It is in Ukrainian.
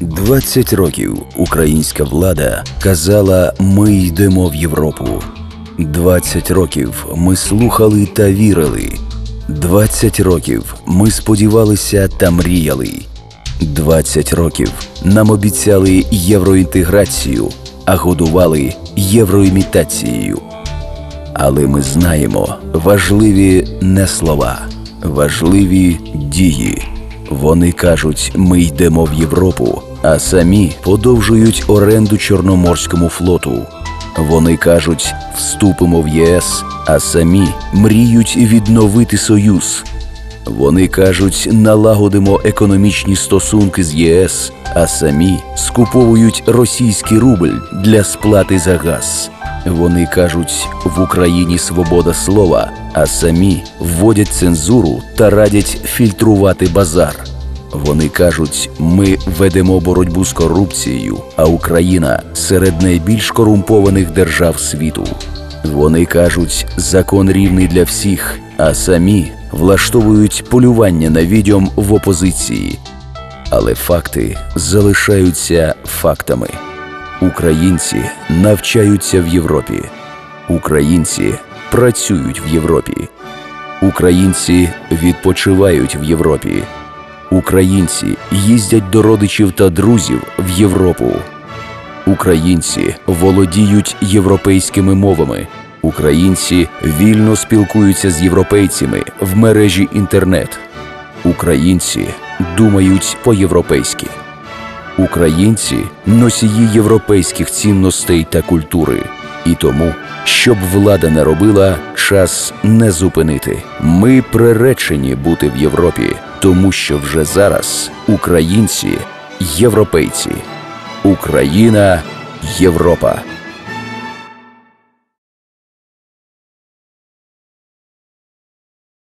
20 років українська влада казала Ми йдемо в Європу. 20 років ми слухали та вірили. 20 років ми сподівалися та мріяли. 20 років нам обіцяли євроінтеграцію, а годували євроімітацією. Але ми знаємо, важливі не слова, важливі дії. Вони кажуть, ми йдемо в Європу, а самі подовжують оренду Чорноморському флоту. Вони кажуть, вступимо в ЄС, а самі мріють відновити союз. Вони кажуть, налагодимо економічні стосунки з ЄС, а самі скуповують російський рубль для сплати за газ. Вони кажуть, в Україні свобода слова, а самі вводять цензуру та радять фільтрувати базар. Вони кажуть, ми ведемо боротьбу з корупцією, а Україна серед найбільш корумпованих держав світу. Вони кажуть, закон рівний для всіх, а самі влаштовують полювання на відьом в опозиції. Але факти залишаються фактами. Українці навчаються в Європі. Українці працюють в Європі. Українці відпочивають в Європі. Українці їздять до родичів та друзів в Європу. Українці володіють європейськими мовами. Українці вільно спілкуються з європейцями в мережі інтернет. Українці думають по-європейськи. Українці носії європейських цінностей та культури. І тому, щоб влада не робила, час не зупинити. Ми приречені бути в Європі, тому що вже зараз українці європейці. Україна Європа.